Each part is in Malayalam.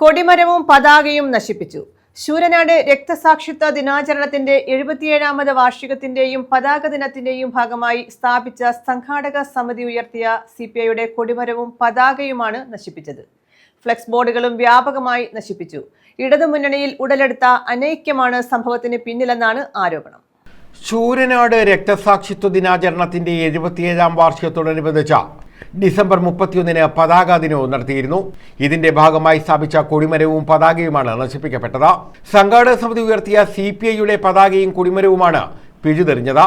കൊടിമരവും പതാകയും നശിപ്പിച്ചു. ശൂരനാട് രക്തസാക്ഷിത്വ ദിനാചരണത്തിന്റെ എഴുപത്തിയേഴാമത് വാർഷികത്തിന്റെയും പതാക ദിനത്തിന്റെയും ഭാഗമായി സ്ഥാപിച്ച സംഘാടക സമിതി ഉയർത്തിയ സി പി ഐയുടെ കൊടിമരവും പതാകയുമാണ് നശിപ്പിച്ചത്. ഫ്ലെക്സ് ബോർഡുകളും വ്യാപകമായി നശിപ്പിച്ചു. ഇടതുമുന്നണിയിൽ ഉടലെടുത്ത അനൈക്യമാണ് സംഭവത്തിന് പിന്നിലെന്നാണ് ആരോപണം. ശൂരനാട് രക്തസാക്ഷിത്വ ദിനാചരണത്തിന്റെ എഴുപത്തിയേഴാം വാർഷികത്തോടനുബന്ധിച്ച് ഡിസംബർ മുപ്പത്തിയൊന്നിന് പതാക ദിനവും നടത്തിയിരുന്നു. ഇതിന്റെ ഭാഗമായി സ്ഥാപിച്ച കൊടിമരവും പതാകയുമാണ് നശിപ്പിക്കപ്പെട്ടത്. സംഘാടക സമിതി ഉയർത്തിയ സി പി ഐയുടെ പതാകയും കൊടിമരവുമാണ് പിഴുതെറിഞ്ഞത്.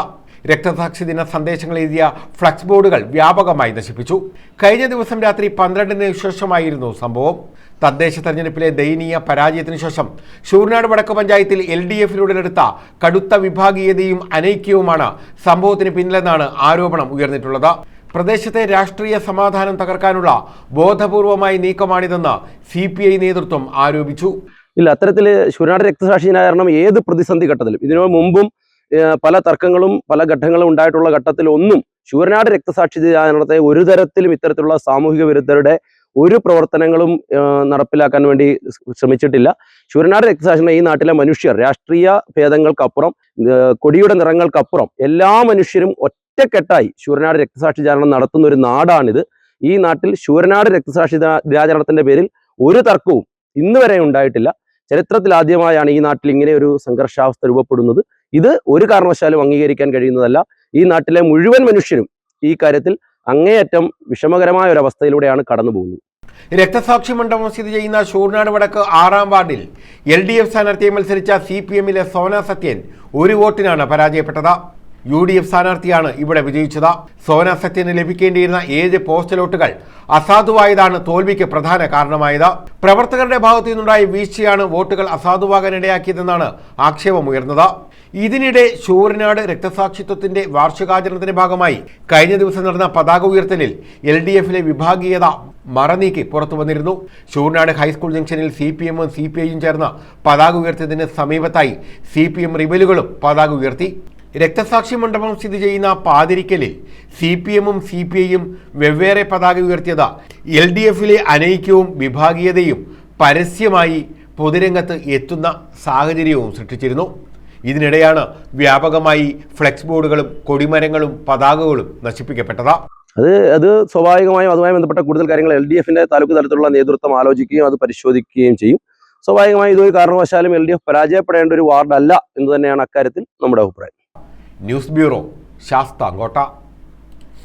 രക്തസാക്ഷി ദിന സന്ദേശങ്ങൾ എഴുതിയ ഫ്ലക്സ് ബോർഡുകൾ വ്യാപകമായി നശിപ്പിച്ചു. കഴിഞ്ഞ ദിവസം രാത്രി പന്ത്രണ്ടിന് ശേഷമായിരുന്നു സംഭവം. തദ്ദേശ തെരഞ്ഞെടുപ്പിലെ ദയനീയ പരാജയത്തിന് ശേഷം ഷൂർനാട് വടക്ക് പഞ്ചായത്തിൽ എൽ ഡി എഫിലൂടെടുത്ത കടുത്ത വിഭാഗീയതയും അനൈക്യവുമാണ് സംഭവത്തിന് പിന്നിലെന്നാണ് ആരോപണം ഉയർന്നിട്ടുള്ളത്. പ്രദേശത്തെ രാഷ്ട്രീയ സമാധാനം തകർക്കാനുള്ള ബോധപൂർവമായ നീക്കമാണിതെന്ന് സി പി ഐ നേതൃത്വം ആരോപിച്ചു. ഇല്ല അത്തരത്തിൽ ശുരനാട് രക്തസാക്ഷി കാരണം ഏത് പ്രതിസന്ധി ഘട്ടത്തിലും ഇതിനു മുമ്പും പല തർക്കങ്ങളും പല ഘട്ടങ്ങളും ഉണ്ടായിട്ടുള്ള ഘട്ടത്തിൽ ഒന്നും ശൂരനാട് രക്തസാക്ഷി ഒരു തരത്തിലും ഇത്തരത്തിലുള്ള സാമൂഹിക വിരുദ്ധരുടെ ഒരു പ്രവർത്തനങ്ങളും നടപ്പിലാക്കാൻ വേണ്ടി ശ്രമിച്ചിട്ടില്ല. ശൂരനാട് രക്തസാക്ഷി ഈ നാട്ടിലെ മനുഷ്യർ രാഷ്ട്രീയ ഭേദങ്ങൾക്കപ്പുറം കൊടിയുടെ നിറങ്ങൾക്കപ്പുറം എല്ലാ മനുഷ്യരും ഒറ്റക്കെട്ടായി ശൂരനാട് രക്തസാക്ഷി ദിനാചരണം നടത്തുന്ന ഒരു നാടാണിത്. ഈ നാട്ടിൽ ശൂരനാട് രക്തസാക്ഷി ദിനാ- ദിനാചരണത്തിന്റെ പേരിൽ ഒരു തർക്കവും ഇന്ന് വരെ ഉണ്ടായിട്ടില്ല. ചരിത്രത്തിൽ ആദ്യമായാണ് ഈ നാട്ടിൽ ഇങ്ങനെ ഒരു സംഘർഷാവസ്ഥ രൂപപ്പെടുന്നത്. ഇത് ഒരു കാരണവശാലും അംഗീകരിക്കാൻ കഴിയുന്നതല്ല. ഈ നാട്ടിലെ മുഴുവൻ മനുഷ്യരും ഈ കാര്യത്തിൽ അങ്ങേയറ്റം വിഷമകരമായ ഒരു അവസ്ഥയിലൂടെയാണ് കടന്നു പോകുന്നത് രക്തസാക്ഷി മണ്ഡപം സ്ഥിതി ചെയ്യുന്ന ഷൂർനാട് വടക്ക് ആറാം വാർഡിൽ എൽ ഡി എഫ് സ്ഥാനാർത്ഥിയെ മത്സരിച്ച സി പി എമ്മിലെ സോന സത്യൻ ഒരു വോട്ടിനാണ് പരാജയപ്പെട്ടത്. യു ഡി എഫ് സ്ഥാനാർത്ഥിയാണ് ഇവിടെ വിജയിച്ചത്. സോന സത്യന് ലഭിക്കേണ്ടിയിരുന്ന ഏഴ് പോസ്റ്റൽ വോട്ടുകൾ അസാധുവായതാണ് തോൽവിക്ക് പ്രധാന കാരണമായത്. പ്രവർത്തകരുടെ ഭാഗത്തു നിന്നുണ്ടായ വീഴ്ചയാണ് വോട്ടുകൾ അസാധുവാകാൻ ഇടയാക്കിയതെന്നാണ് ആക്ഷേപമുയർന്നത്. ഇതിനിടെ ശൂരനാട് രക്തസാക്ഷിത്വത്തിന്റെ വാർഷികാചരണത്തിന്റെ ഭാഗമായി കഴിഞ്ഞ ദിവസം നടന്ന പതാക ഉയർത്തലിൽ എൽ ഡി എഫിലെ വിഭാഗീയത മറനീക്കി പുറത്തു വന്നിരുന്നു. ശൂരനാട് ഹൈസ്കൂൾ ജംഗ്ഷനിൽ സി പി എമ്മും സി പി ഐയും ചേർന്ന പതാക ഉയർത്തിയതിന് സമീപത്തായി സി പി എം റിബലുകളും പതാക ഉയർത്തി. രക്തസാക്ഷി മണ്ഡപം സ്ഥിതി ചെയ്യുന്ന പാതിരിക്കലിൽ സി പി എമ്മും സി പി ഐയും വെവ്വേറെ പതാക ഉയർത്തിയത് എൽ ഡി എഫിലെ അനൈക്യവും വിഭാഗീയതയും പരസ്യമായി പൊതുരംഗത്ത് എത്തുന്ന സാഹചര്യവും സൃഷ്ടിച്ചിരുന്നു. ഇതിനിടെയാണ് വ്യാപകമായി ഫ്ലെക്സ് ബോർഡുകളും കൊടിമരങ്ങളും പതാകകളും നശിപ്പിക്കപ്പെട്ടത്. അത് അത് സ്വാഭാവികമായും അതുമായി ബന്ധപ്പെട്ട കൂടുതൽ കാര്യങ്ങൾ എൽ ഡി എഫിന്റെ താലൂക്ക് തലത്തിലുള്ള നേതൃത്വം ആലോചിക്കുകയും അത് പരിശോധിക്കുകയും ചെയ്യും. സ്വാഭാവികമായും ഇതൊരു കാരണവശാലും എൽ ഡി എഫ് പരാജയപ്പെടേണ്ട ഒരു വാർഡല്ല എന്ന് തന്നെയാണ് അക്കാര്യത്തിൽ നമ്മുടെ അഭിപ്രായം. News bureau Sasthamcotta